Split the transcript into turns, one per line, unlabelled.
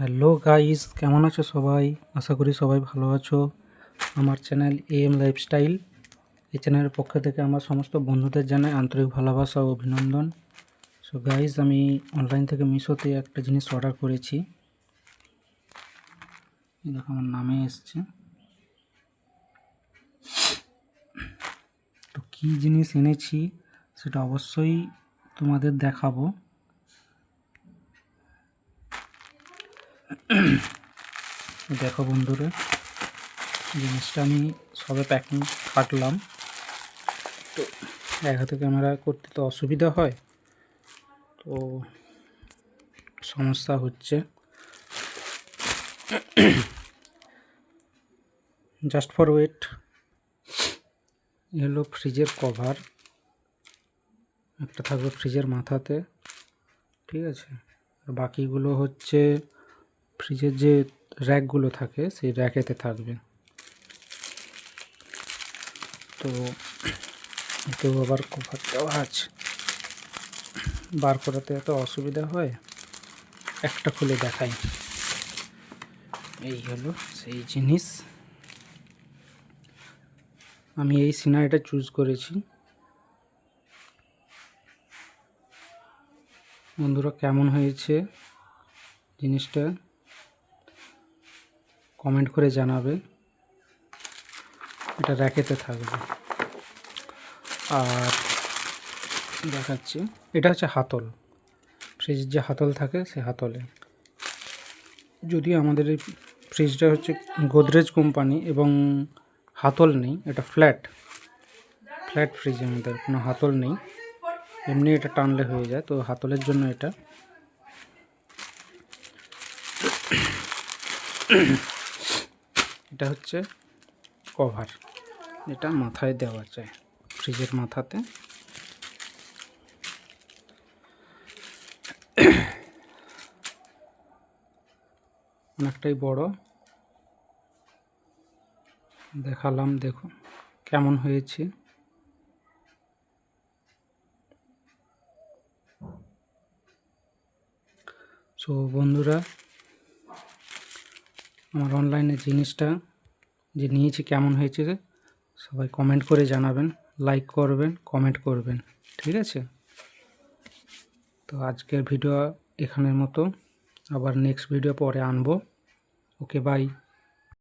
Hello guys, কেমন আছো সবাই? আশা করি সবাই ভালো আছো। আমার চ্যানেল এম লাইফস্টাইল। এই চ্যানেলের পক্ষ থেকে আমার সমস্ত বন্ধুদের জানাই আন্তরিক ভালোবাসা ও অভিনন্দন। সো গাইস আমি অনলাইন থেকে মিশোতে একটা জিনিস অর্ডার করেছি। দেখো, আমার নামে এসছে। তো কী জিনিস এনেছি, সেটা অবশ্যই তোমাদের দেখাবো। দেখো বন্ধুরা, জিনিসটা আমি সবে প্যাকিং কাটলাম তো এক ক্যামেরা করতে তো অসুবিধা হয়, তো সমস্যা হচ্ছে। জাস্ট ফর ওয়েট হলো ফ্রিজের কভার একটা থাকবে ফ্রিজের মাথাতে, ঠিক আছে? আর বাকিগুলো হচ্ছে ফ্রিজের যে র্যাকগুলো থাকে, সেই র্যাকেতে থাকবে। তো এতেও আবার কভার দেওয়া আছে। বার করাতে এত অসুবিধা হয়? একটা খুলে দেখাই। এই হলো সেই জিনিস। আমি এই সিনারিটা চুজ করেছি। বন্ধুরা, কেমন হয়েছে জিনিসটা? কমেন্ট করে জানাবে। এটা র্যাকেতে থাকবে। আর দেখাচ্ছি, এটা হচ্ছে হাতল। ফ্রিজের যে হাতল থাকে সে হাতলে। যদিও আমাদের এই ফ্রিজটা হচ্ছে গোদরেজ কোম্পানি এবং হাতল নেই, এটা ফ্ল্যাট। ফ্ল্যাট ফ্রিজ আমাদের, কোনো হাতল নেই। এমনি এটা টানলে হয়ে যায়, তো হাতলের জন্য এটা। এটা হচ্ছে কভার। এটা মাথায় দেওয়া যায়, ফ্রিজের মাথাতে। অনেকটাই বড়। দেখালাম, দেখো কেমন হয়েছে। সো বন্ধুরা, আমার অনলাইনে জিনিসটা যে নিয়েছি, কেমন হয়েছে সবাই কমেন্ট করে জানাবেন লাইক করবেন কমেন্ট করবেন, ঠিক আছে? তো আজকের ভিডিও এখানের মতো। আবার নেক্সট ভিডিও পরে আনব। Okay bye